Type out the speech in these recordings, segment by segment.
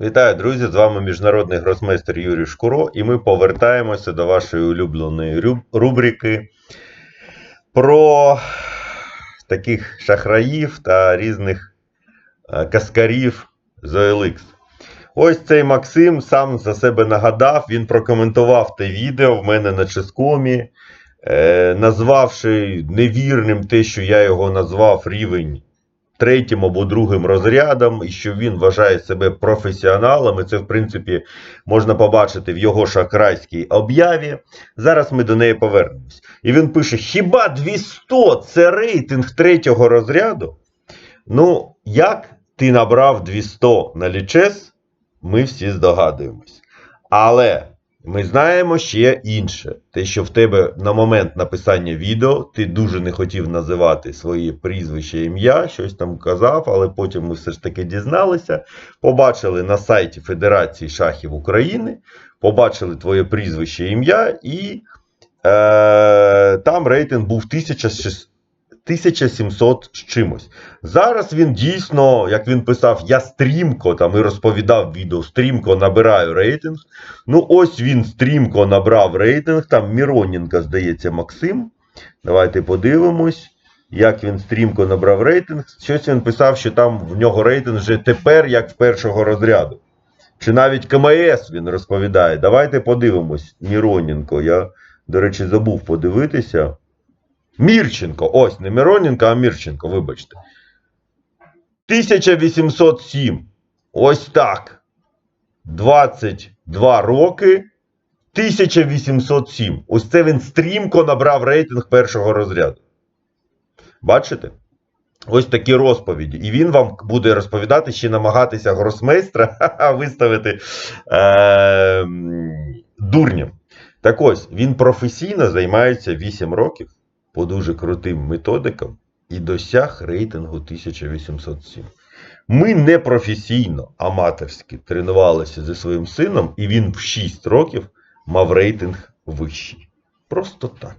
Вітаю, друзі! З вами міжнародний гросмейстер Юрій Шкуро, і ми повертаємося до вашої улюбленої рубрики про таких шахраїв та різних е, каскарів з OLX. Ось цей Максим сам за себе нагадав, він прокоментував те відео в мене на Ческомі, е, назвавши невірним те, що я його назвав рівень третім або другим розрядом, і що він вважає себе професіоналом. І це, в принципі, можна побачити в його шахрайській об'яві. Зараз ми до неї повернемось. І він пише: Хіба 200 це рейтинг третього розряду? Ну, як ти набрав 200 на лічес, ми всі здогадуємось. Але ми знаємо ще інше. Те, що в тебе на момент написання відео ти дуже не хотів називати своє прізвище ім'я, щось там казав, але потім ми все ж таки дізналися. Побачили на сайті Федерації шахів України, побачили твоє прізвище ім'я, і е, там рейтинг був 1600 1700 з чимось. Зараз він дійсно, як він писав, я стрімко там і розповідав відео, стрімко набираю рейтинг. Ну, ось він стрімко набрав рейтинг. Там Міроненко, здається, Максим. Давайте подивимось, як він стрімко набрав рейтинг. Щось він писав, що там в нього рейтинг вже тепер, як в першого розряду. Чи навіть КМС він розповідає. Давайте подивимось. Міроненко. Я, до речі, забув подивитися. Мірченко. Ось, не Мироненко, а Мірченко, вибачте. 1807. Ось так. 22 роки. 1807. Ось це він стрімко набрав рейтинг першого розряду. Бачите? Ось такі розповіді. І він вам буде розповідати, ще намагатися гросмейстра виставити е, дурням. Так ось, він професійно займається 8 років по дуже крутим методикам і досяг рейтингу 1807. Ми не професійно, аматорськи тренувалися зі своїм сином, і він в 6 років мав рейтинг вищий. Просто так.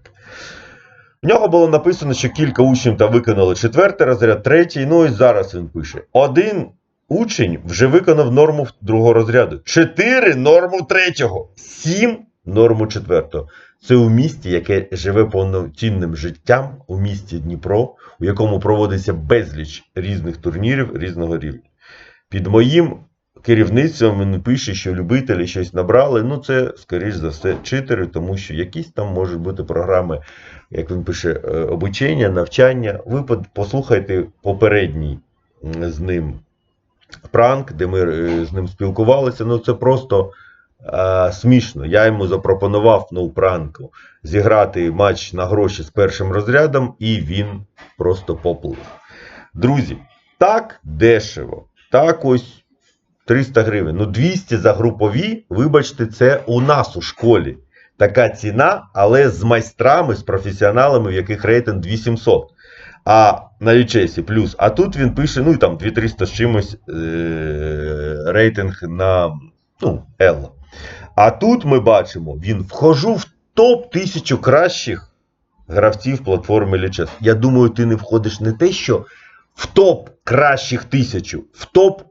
В нього було написано, що кілька учнів там виконали четвертий розряд, третій. Ну і зараз він пише: один учень вже виконав норму другого розряду, чотири норму третього, сім норму четвертого. Це у місті, яке живе повноцінним життям, у місті Дніпро, у якому проводиться безліч різних турнірів різного рівня. Під моїм керівництвом він пише, що любителі щось набрали. Ну, це, скоріш за все, читери, тому що якісь там можуть бути програми, як він пише, е, обучення, навчання. Ви послухайте попередній з ним пранк, де ми е, з ним спілкувалися. Ну, це просто е, смішно. Я йому запропонував ну, пранку зіграти матч на гроші з першим розрядом, і він просто поплив. Друзі, так дешево. Так ось 300 гривень. Ну, 200 за групові, вибачте, це у нас у школі. Така ціна, але з майстрами, з професіоналами, в яких рейтинг 2700. А на лічесі плюс. А тут він пише, ну там 2300 з чимось е- рейтинг на ну, Елла. А тут ми бачимо, він вхожу в топ 1000 кращих гравців платформи Лічес. Я думаю, ти не входиш не те, що в топ кращих тисячу, в топ,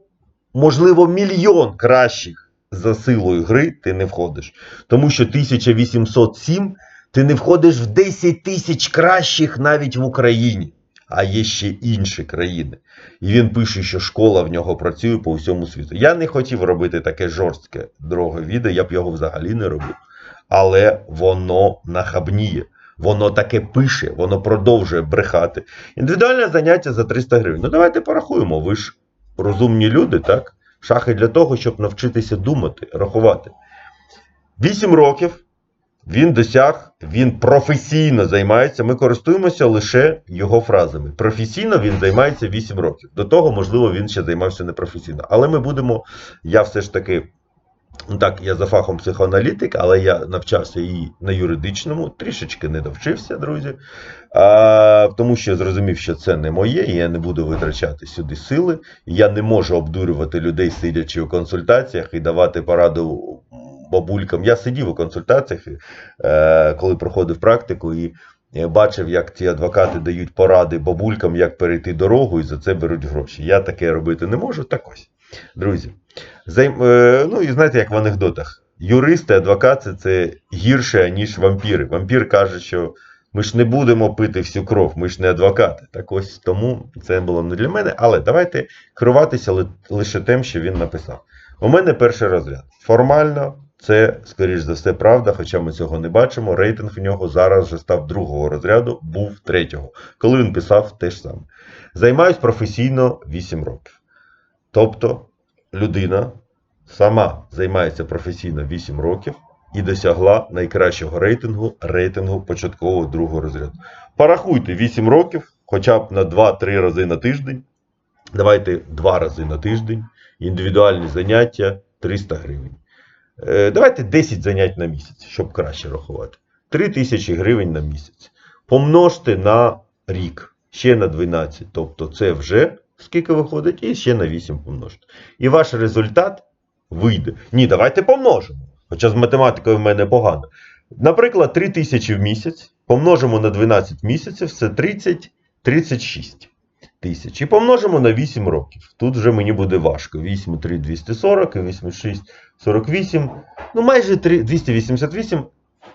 можливо, мільйон кращих за силою гри ти не входиш. Тому що 1807 ти не входиш в 10 тисяч кращих навіть в Україні. А є ще інші країни. І він пише, що школа в нього працює по всьому світу. Я не хотів робити таке жорстке дороге відео, я б його взагалі не робив. Але воно нахабніє. Воно таке пише, воно продовжує брехати. Індивідуальне заняття за 300 гривень. Ну давайте порахуємо. Ви ж розумні люди, так? Шахи для того, щоб навчитися думати, рахувати. 8 років він досяг, він професійно займається. Ми користуємося лише його фразами. Професійно він займається 8 років. До того, можливо, він ще займався непрофесійно. Але ми будемо, я все ж таки. Ну так, я за фахом психоаналітик, але я навчався і на юридичному, трішечки не довчився, друзі. А, тому що я зрозумів, що це не моє, і я не буду витрачати сюди сили. Я не можу обдурювати людей, сидячи у консультаціях і давати пораду бабулькам. Я сидів у консультаціях, е, коли проходив практику, і е, бачив, як ці адвокати дають поради бабулькам, як перейти дорогу, і за це беруть гроші. Я таке робити не можу. Так ось. Друзі, займ... е, ну і знаєте, як в анекдотах. Юристи, адвокати це гірше, ніж вампіри. Вампір каже, що ми ж не будемо пити всю кров, ми ж не адвокати. Так ось тому це було не для мене. Але давайте керуватися лише тим, що він написав. У мене перший розряд. Формально це, скоріш за все, правда, хоча ми цього не бачимо. Рейтинг в нього зараз вже став другого розряду, був третього, коли він писав те ж саме. Займаюсь професійно 8 років. Тобто людина сама займається професійно 8 років і досягла найкращого рейтингу рейтингу початкового другого розряду. Порахуйте 8 років, хоча б на 2-3 рази на тиждень. Давайте 2 рази на тиждень. Індивідуальні заняття 300 гривень. Е, Давайте 10 занять на місяць, щоб краще рахувати. 3 тисячі гривень на місяць. Помножте на рік, ще на 12. Тобто це вже скільки виходить, і ще на 8 помножте. І ваш результат вийде. Ні, давайте помножимо. Хоча з математикою в мене погано. Наприклад, 3 тисячі в місяць помножимо на 12 місяців, це 30, 36 тисяч. І помножимо на 8 років. Тут вже мені буде важко. 8, 3, 240, і 8, 6, 48. Ну, майже 3, 288.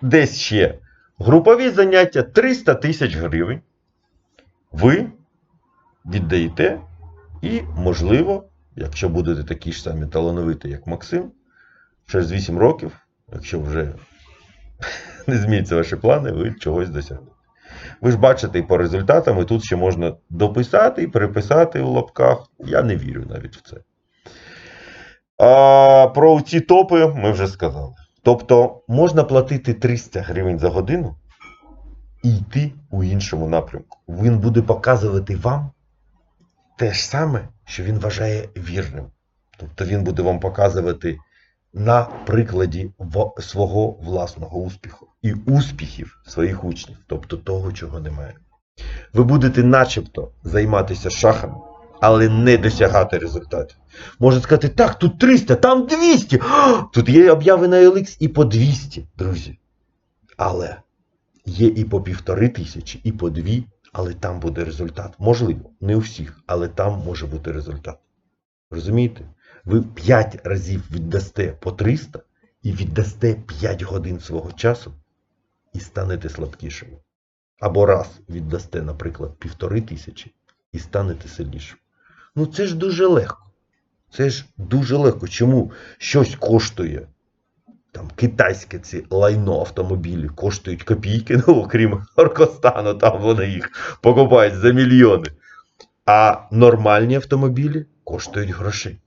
Десь ще. Групові заняття 300 тисяч гривень. Ви віддаєте. І, можливо, якщо будете такі ж самі талановиті, як Максим, через 8 років, якщо вже не зміняться ваші плани, ви чогось досягнете. Ви ж бачите і по результатам, і тут ще можна дописати і переписати у лапках. Я не вірю навіть в це. А про ці топи ми вже сказали. Тобто можна платити 300 гривень за годину і йти у іншому напрямку. Він буде показувати вам те ж саме, що він вважає вірним. Тобто він буде вам показувати на прикладі свого власного успіху і успіхів своїх учнів, тобто того, чого немає. Ви будете начебто займатися шахами, але не досягати результатів. Можна сказати, так, тут 300, там 200. Тут є обяви на LX і по 200, друзі. Але є і по півтори тисячі, і по дві, але там буде результат. Можливо, не у всіх, але там може бути результат. Розумієте? Ви 5 разів віддасте по 300 і віддасте 5 годин свого часу і станете слабкішими. Або раз віддасте, наприклад, півтори тисячі і станете сильнішим. Ну це ж дуже легко. Це ж дуже легко. Чому щось коштує? Там китайське ці лайно автомобілі коштують копійки, ну окрім Оркостану, там вони їх покупають за мільйони. А нормальні автомобілі коштують грошей.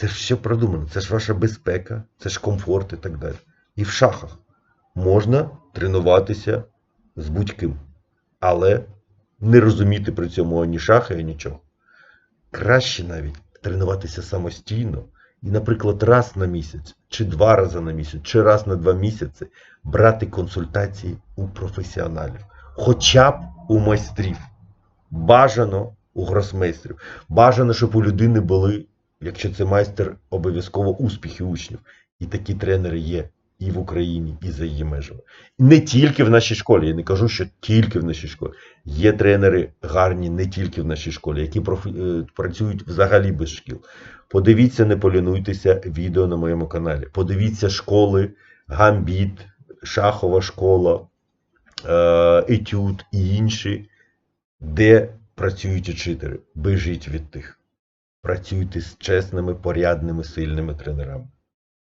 Це ж все продумано, це ж ваша безпека, це ж комфорт і так далі. І в шахах можна тренуватися з будь-ким, але не розуміти при цьому ані шахи, ані нічого. Краще навіть тренуватися самостійно і, наприклад, раз на місяць, чи два рази на місяць, чи раз на два місяці брати консультації у професіоналів, хоча б у майстрів. Бажано у гросмейстрів. Бажано, щоб у людини були, якщо це майстер, обов'язково успіхи учнів. І такі тренери є і в Україні, і за її межами. Не тільки в нашій школі. Я не кажу, що тільки в нашій школі. Є тренери гарні не тільки в нашій школі, які е, працюють взагалі без шкіл. Подивіться, не полінуйтеся відео на моєму каналі. Подивіться школи, гамбіт, шахова школа, е, етюд і інші, де працюють учителі. Бежіть від тих. Працюйте з чесними, порядними, сильними тренерами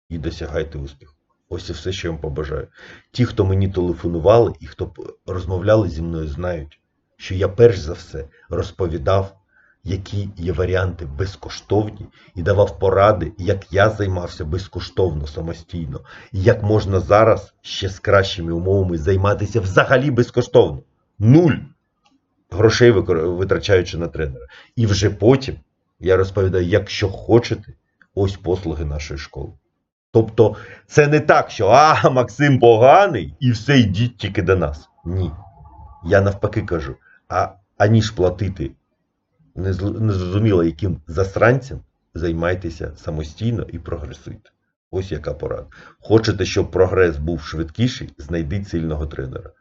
і досягайте успіху. Ось і все, що я вам побажаю. Ті, хто мені телефонували і хто розмовляли зі мною, знають, що я перш за все розповідав, які є варіанти безкоштовні, і давав поради, як я займався безкоштовно самостійно, і як можна зараз ще з кращими умовами займатися взагалі безкоштовно. Нуль грошей витрачаючи на тренера. І вже потім я розповідаю, якщо хочете, ось послуги нашої школи. Тобто, це не так, що а, Максим поганий, і все йдіть тільки до нас. Ні. Я навпаки кажу: а аніж платити незрозуміло яким засранцям, займайтеся самостійно і прогресуйте. Ось яка порада. Хочете, щоб прогрес був швидкіший, знайдіть сильного тренера.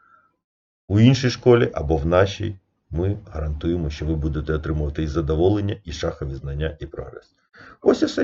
У іншій школі або в нашій ми гарантуємо, що ви будете отримувати і задоволення, і шахові знання, і прогрес. Ось і все,